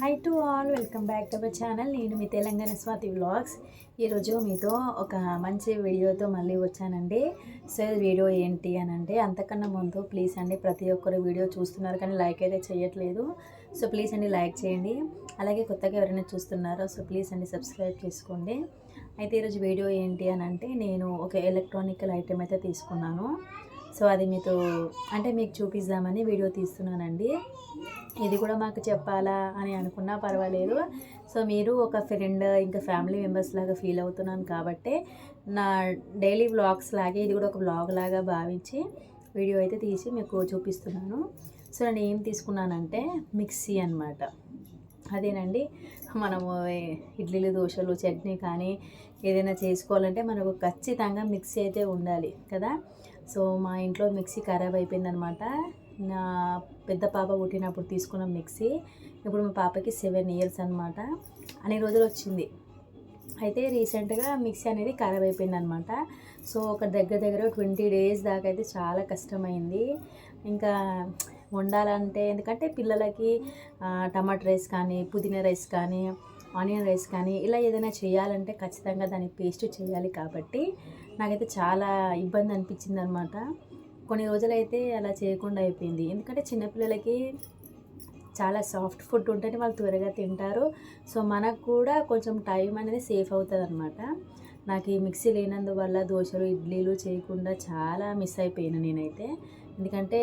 Hi to all welcome back to our channel నేను మీ Telangana Swathi vlogs ఈరోజు మీతో ఒక మంచి వీడియోతో మళ్ళీ వచ్చానండి. సో వీడియో ఏంటి అని అంటే అంతకన్నా ముందు ప్లీజ్ అండి ప్రతి ఒక్కరు వీడియో చూస్తున్నారు కానీ లైక్ అయితే చేయట్లేదు. సో ప్లీజ్ అండి లైక్ చేయండి. అలాగే కొత్తగా ఎవరైనా చూస్తున్నారో సో ప్లీజ్ అండి సబ్స్క్రైబ్ చేసుకోండి. అయితే ఈరోజు వీడియో ఏంటి అని అంటే నేను ఒక ఎలక్ట్రానికల్ ఐటెం అయితే తీసుకున్నాను. సో అది మీతో అంటే మీకు చూపిద్దామని వీడియో తీస్తున్నానండి. ఇది కూడా మాకు చెప్పాలా అని అనుకున్నా పర్వాలేదు. సో మీరు ఒక ఫ్రెండ్ ఇంకా ఫ్యామిలీ మెంబర్స్ లాగా ఫీల్ అవుతున్నాను కాబట్టి నా డైలీ వ్లాగ్స్ లాగే ఇది కూడా ఒక వ్లాగ్ లాగా భావించి వీడియో అయితే తీసి మీకు చూపిస్తున్నాను. సో నేను ఏం తీసుకున్నానంటే మిక్సీ అన్నమాట. అదేనండి మనము ఇడ్లీలు దోశలు చట్నీ కానీ ఏదైనా చేసుకోవాలంటే మనకు ఖచ్చితంగా మిక్సీ అయితే ఉండాలి కదా. సో మా ఇంట్లో మిక్సీ ఖరాబ్ అయిపోయిందనమాట నా పెద్ద పాప పుట్టినప్పుడు తీసుకున్న మిక్సీ. ఇప్పుడు మా పాపకి సెవెన్ ఇయర్స్ అనమాట అన్ని రోజులు వచ్చింది. అయితే రీసెంట్గా మిక్సీ అనేది ఖరాబ్ అయిపోయింది అనమాట సో ఒక దగ్గర దగ్గర ట్వంటీ డేస్ దాకా అయితే చాలా కష్టమైంది. ఇంకా వండాలంటే ఎందుకంటే పిల్లలకి టమాటా రైస్ కానీ పుదీనా రైస్ కానీ ఆనియన్ రైస్ కానీ ఇలా ఏదైనా చేయాలంటే ఖచ్చితంగా దాని పేస్ట్ చేయాలి కాబట్టి నాకైతే చాలా ఇబ్బంది అనిపించింది అనమాట కొన్ని రోజులైతే అలా చేయకుండా అయిపోయింది. ఎందుకంటే చిన్నపిల్లలకి చాలా సాఫ్ట్ ఫుడ్ ఉంటేనే వాళ్ళు త్వరగా తింటారు. సో మనకు కూడా కొంచెం టైం అనేది సేఫ్ అవుతుంది అనమాట నాకు ఈ మిక్సీ లేనందువల్ల దోశలు ఇడ్లీలు చేయకుండా చాలా మిస్ అయిపోయాను నేనైతే. ఎందుకంటే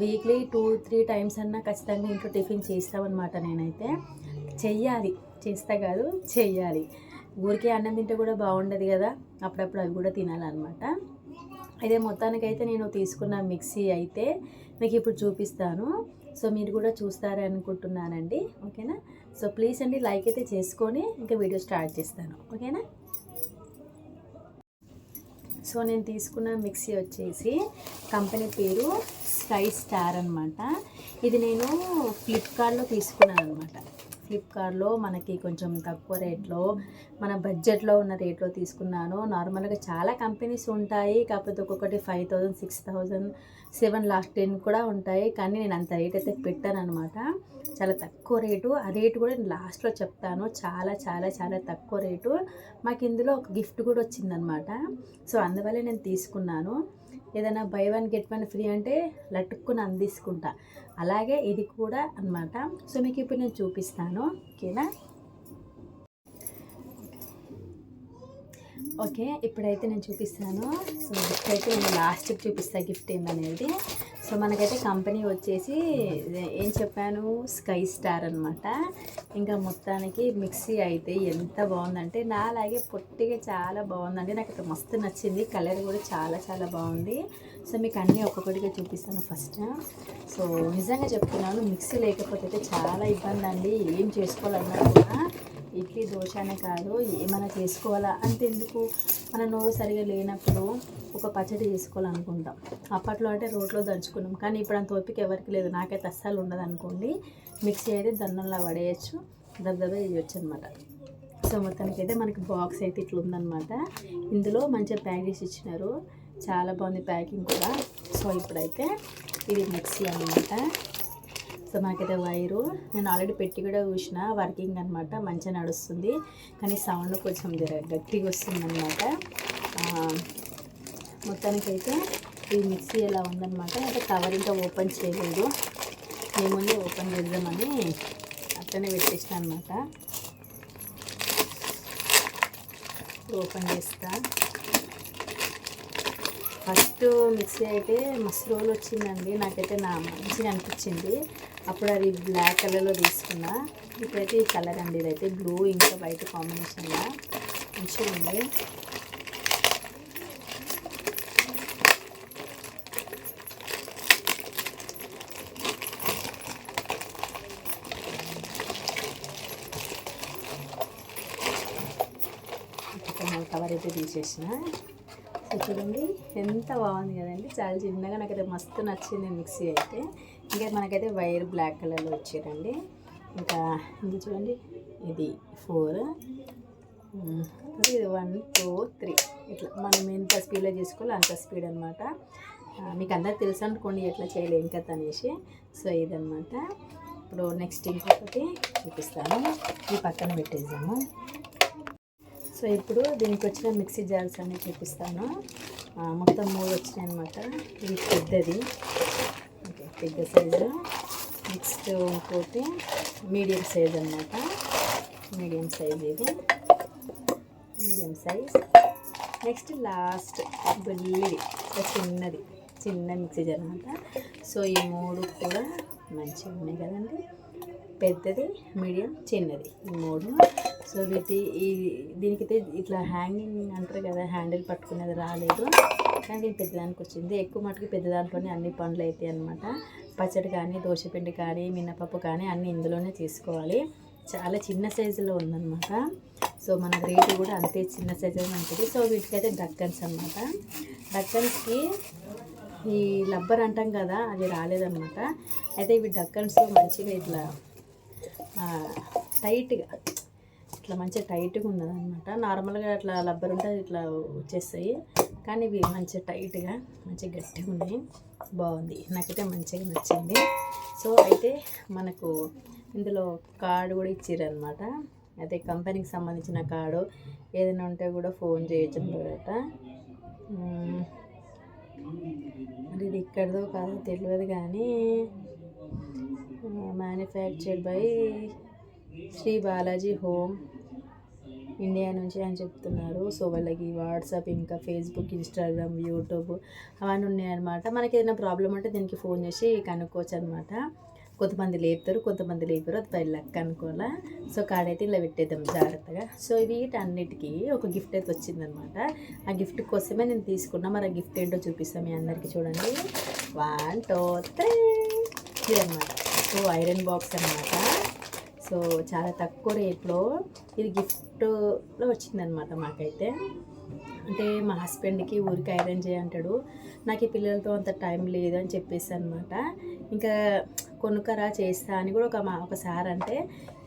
వీక్లీ టూ త్రీ టైమ్స్ అన్నా ఖచ్చితంగా ఇంట్లో టిఫిన్ చేస్తామన్నమాట నేనైతే. చెయ్యాలి. చేస్తా కాదు చెయ్యాలి. ఊరికే అన్నం తింటే కూడా బాగుండదు కదా. అప్పుడప్పుడు అవి కూడా తినాలన్నమాట. అయితే మొత్తానికైతే నేను తీసుకున్న మిక్సీ అయితే మీకు ఇప్పుడు చూపిస్తాను. సో మీరు కూడా చూస్తారని అనుకుంటున్నానండి. ఓకేనా? సో ప్లీజ్ అండి లైక్ అయితే చేసుకొని ఇంకా వీడియో స్టార్ట్ చేస్తాను. ఓకేనా? సో నేను తీసుకున్న మిక్సీ వచ్చేసి కంపెనీ పేరు స్కై స్టార్ అనమాట ఇది నేను ఫ్లిప్కార్ట్లో తీసుకున్నాను అనమాట ఫ్లిప్కార్ట్లో మనకి కొంచెం తక్కువ రేట్లో మన బడ్జెట్లో ఉన్న రేట్లో తీసుకున్నాను. నార్మల్గా చాలా కంపెనీస్ ఉంటాయి. కాకపోతే ఒక్కొక్కటి five thousand six thousand seven last ten కూడా ఉంటాయి. కానీ నేను అంత రేట్ అయితే పెట్టాను అనమాట చాలా తక్కువ రేటు. ఆ రేటు కూడా నేను లాస్ట్లో చెప్తాను. చాలా చాలా చాలా తక్కువ రేటు. మాకు ఇందులో ఒక గిఫ్ట్ కూడా వచ్చిందనమాట సో అందువల్ల నేను తీసుకున్నాను. ఏదైనా buy one get one free అంటే లట్టుక్కుని అందిసుకుంటా. అలాగే ఇది కూడా అనమాట సో మీకు ఇప్పుడు నేను చూపిస్తాను. ఓకేనా? ఓకే ఇప్పుడైతే నేను చూపిస్తాను. సో గిఫ్ట్ అయితే నేను లాస్ట్కి చూపిస్తాను గిఫ్ట్ ఏందనేది. సో మనకైతే కంపెనీ వచ్చేసి ఏం చెప్పాను? స్కై స్టార్ అనమాట ఇంకా మొత్తానికి మిక్సీ అయితే ఎంత బాగుందంటే నా అలాగే పొట్టిగా చాలా బాగుందండి. నాకు అయితే మస్తు నచ్చింది. కలర్ కూడా చాలా చాలా బాగుంది. సో మీకు అన్నీ ఒక్కొక్కటిగా చూపిస్తాను ఫస్ట్. సో నిజంగా చెప్తున్నాను మిక్సీ లేకపోతే చాలా ఇబ్బంది అండి ఏం చేసుకోవాలన్నా కూడా ఇడ్లీ దోశ అనే కాదు ఏమైనా చేసుకోవాలా? అంతెందుకు? మన నోరు సరిగా లేనప్పుడు ఒక పచ్చడి చేసుకోవాలనుకుంటాం. అప్పట్లో అంటే రోడ్లో దంచుకున్నాం. కానీ ఇప్పుడు అంత ఓపిక ఎవరికి లేదు. నాకైతే అస్సలు ఉండదు అనుకోండి. మిక్సీ అయితే దన్నంలా పడేయచ్చు. దబ్బదబ్బ వేయచ్చు అనమాట సో మొత్తానికి అయితే మనకి బాక్స్ అయితే ఇట్లా ఉందన్నమాట ఇందులో మంచిగా ప్యాక్ చేసి ఇచ్చినారు. చాలా బాగుంది ప్యాకింగ్ కూడా. సో ఇప్పుడైతే ఇది మిక్సీ అనమాట సో మనకైతే వైరు. నేను ఆల్రెడీ పెట్టి కూడా చూసిన వర్కింగ్ అనమాట మంచిగా నడుస్తుంది. కానీ సౌండ్ కొంచెం గట్టిగా వస్తుంది అనమాట మొత్తానికైతే ఈ మిక్సీ ఎలా ఉందన్నమాట. అయితే కవర్ ఇంకా ఓపెన్ చేయలేదు. ఏముంది ఓపెన్ చేద్దామని అట్లనే పెట్టేసిన అనమాట ఓపెన్ చేస్తా. ఫస్ట్ మిక్సీ అయితే మస్తు రోజులు వచ్చిందండి. నాకైతే నా మంచిగా అనిపించింది. అప్పుడు అది బ్లాక్ కలర్లో తీసుకున్నా. ఇప్పుడైతే ఈ కలర్ అండి ఇదైతే బ్లూ ఇంకా వైట్ కాంబినేషన్లో మంచిగా ఉంది. కవర్ అయితే తీసేసిన. చూడండి ఎంత బాగుంది కదండి. చాలా చిన్నగా నాకైతే మస్తు నచ్చింది మిక్సీ అయితే. ఇంకా మనకైతే వైర్ బ్లాక్ కలర్లో వచ్చారండి. ఇంకా ఇది చూడండి ఇది ఫోర్. ఇది వన్ టూ త్రీ. ఇట్లా మనం ఎంత స్పీడ్లో చేసుకోవాలో అంత స్పీడ్ అనమాట మీకు అందరు తెలుసు అనుకోండి ఎట్లా చేయలేదు ఇంకా అనేసి. సో ఇదనమాట ఇప్పుడు నెక్స్ట్ ఇంకొకటి చూపిస్తాను. ఈ పక్కన పెట్టేసాము సో ఇప్పుడు దీనికి వచ్చిన మిక్సీ జార్స్ అన్ని చూపిస్తాను. మొత్తం మూడు వచ్చినాయి అనమాట ఇది పెద్దది. పెద్ద సైజు. నెక్స్ట్ ఇంకోటి మీడియం సైజ్ అనమాట మీడియం సైజ్ ఇది. Medium size. నెక్స్ట్ లాస్ట్ బుల్లిది చిన్నది చిన్న మిక్సీ జార్ అనమాట సో ఈ మూడు కూడా మంచిగా ఉన్నాయి కదండి. పెద్దది మీడియం చిన్నది ఈ మూడు. సో వీటి ఈ దీనికైతే ఇట్లా హ్యాంగింగ్ అంటారు కదా హ్యాండిల్ పట్టుకునేది రాలేదు. కానీ దీని పెద్దదానికి వచ్చింది ఎక్కువ మటుకు పెద్ద అన్ని పనులు అవుతాయి అనమాట పచ్చడి కానీ దోశపిండి కానీ మినపప్పు కానీ అన్నీ ఇందులోనే తీసుకోవాలి. చాలా చిన్న సైజులో ఉందన్నమాట. సో మన రేటు కూడా అంతే చిన్న సైజు మంచిది సో వీటికైతే డక్కన్స్ అనమాట డక్కన్స్కి ఈ లబ్బర్ అంటాం కదా అది రాలేదన్నమాట. అయితే ఇవి డక్కన్స్ మంచిగా ఇట్లా టైట్గా ఇట్లా మంచిగా టైట్గా ఉన్నదన్నమాట. నార్మల్గా ఇట్లా లబ్బర్ ఉంటే ఇట్లా వచ్చేస్తాయి. కానీ ఇవి మంచిగా టైట్గా మంచిగా గట్టిగా ఉన్నాయి. బాగుంది. నాకైతే మంచిగా నచ్చింది. సో అయితే మనకు ఇందులో కార్డు కూడా ఇచ్చారనమాట అయితే కంపెనీకి సంబంధించిన కార్డు. ఏదైనా ఉంటే కూడా ఫోన్ చేయొచ్చు అనమాట మరి ఇది ఇక్కడదో కాదో తెలియదు కానీ manufactured by Shri Balaji home India నుంచి అని చెప్తున్నారు. సో వాళ్ళకి వాట్సాప్ ఇంకా ఫేస్బుక్ ఇన్స్టాగ్రామ్ యూట్యూబ్ అవన్నీ ఉన్నాయన్నమాట. మనకి ఏదైనా ప్రాబ్లం ఉంటే దీనికి ఫోన్ చేసి కనుక్కోవచ్చు అనమాట కొంతమంది లేపుతారు కొంతమంది లేపారు అది పై లెక్క అనుకోవాలా? సో కాడైతే ఇలా పెట్టేద్దాం జాగ్రత్తగా. సో వీటన్నిటికీ ఒక గిఫ్ట్ అయితే వచ్చిందనమాట ఆ గిఫ్ట్ కోసమే నేను తీసుకున్నా. మరి ఆ గిఫ్ట్ ఏంటో చూపిస్తాం మీ అందరికీ చూడండి. One two three. ఇదన్నమాట. సో ఐరన్ బాక్స్ అనమాట సో చాలా తక్కువ రేట్లో ఇది గిఫ్ట్లో వచ్చిందనమాట మాకైతే. అంటే మా హస్బెండ్కి ఊరికి ఐరన్ చేయంటాడు నాకు ఈ పిల్లలతో అంత టైం లేదు అని చెప్పేసి అనమాట ఇంకా కొనుక్కరా చేస్తా అని కూడా ఒక మా ఒక సార్ అంటే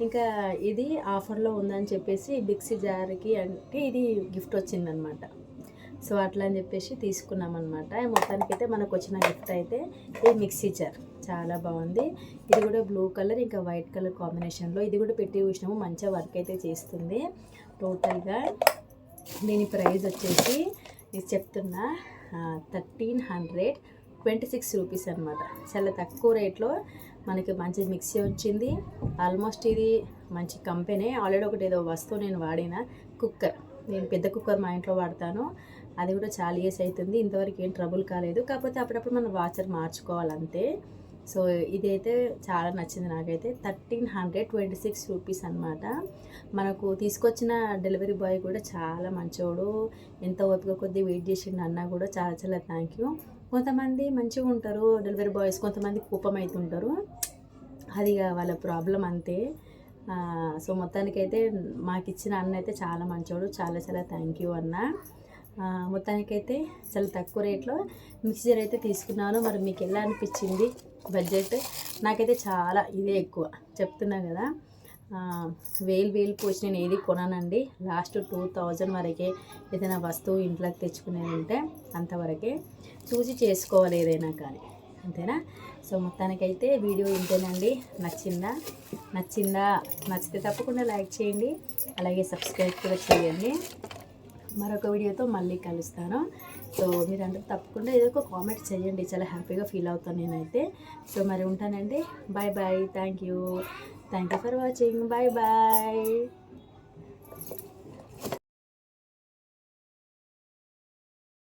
ఇంకా ఇది ఆఫర్లో ఉందని చెప్పేసి బిక్సీ జార్కి అంటే ఇది గిఫ్ట్ వచ్చిందనమాట సో అట్లా అని చెప్పేసి తీసుకున్నాం అనమాట మొత్తానికైతే మనకు వచ్చిన గిఫ్ట్ అయితే ఈ మిక్సీ జార్ చాలా బాగుంది. ఇది కూడా బ్లూ కలర్ ఇంకా వైట్ కలర్ కాంబినేషన్లో ఇది కూడా పెట్టి చూసినాము. మంచిగా వర్క్ అయితే చేస్తుంది. టోటల్గా దీని ప్రైస్ వచ్చేసి ఇది చెప్తున్నా thirteen hundred twenty six rupees అనమాట చాలా తక్కువ రేట్లో మనకి మంచి మిక్సీ వచ్చింది. ఆల్మోస్ట్ ఇది మంచి కంపెనీ ఆల్రెడీ ఒకటి ఏదో వస్తువు నేను వాడిన కుక్కర్ నేను పెద్ద కుక్కర్ మా ఇంట్లో వాడతాను. అది కూడా చాలా ఇయర్స్ అవుతుంది ఇంతవరకు ఏం ట్రబుల్ కాలేదు. కాకపోతే అప్పుడప్పుడు మనం వాచర్ మార్చుకోవాలంతే. సో ఇదైతే చాలా నచ్చింది నాకైతే. Thirteen hundred twenty six rupees అనమాట మనకు తీసుకొచ్చిన డెలివరీ బాయ్ కూడా చాలా మంచోడు. ఎంత ఓపిక కొద్దీ వెయిట్ చేసిండు అన్న కూడా చాలా చాలా థ్యాంక్ యూ కొంతమంది మంచిగా ఉంటారు డెలివరీ బాయ్స్ కొంతమంది కోపం అవుతుంటారు అది వాళ్ళ ప్రాబ్లం అంతే. సో మొత్తానికైతే మాకు ఇచ్చిన అన్న అయితే చాలా మంచోడు. చాలా చాలా థ్యాంక్ యూ అన్న. మొత్తానికైతే చాలా తక్కువ రేట్లో మిక్సర్ అయితే తీసుకున్నాను. మరి మీకు ఎలా అనిపించింది బడ్జెట్? నాకైతే చాలా ఇదే ఎక్కువ. చెప్తున్నా కదా వేలు వేలు పోసి నేను ఏది కొనానండి. లాస్ట్ టూ థౌజండ్ వరకే ఏదైనా వస్తువు ఇంట్లోకి తెచ్చుకునేది ఉంటే అంతవరకే చూసి చేసుకోవాలి ఏదైనా కానీ. అంతేనా? సో మొత్తానికైతే వీడియో ఇంతేనండి. నచ్చిందా? నచ్చిందా? నచ్చితే తప్పకుండా లైక్ చేయండి. అలాగే సబ్స్క్రైబ్ కూడా చేయండి. మరొక వీడియోతో మళ్ళీ కలుస్తాను. సో మీరందరూ తప్పకుండా ఏదో ఒక కామెంట్ చేయండి. చాలా హ్యాపీగా ఫీల్ అవుతాను నేనైతే. సో మరి ఉంటానండి. Bye bye thank you thank you for watching bye bye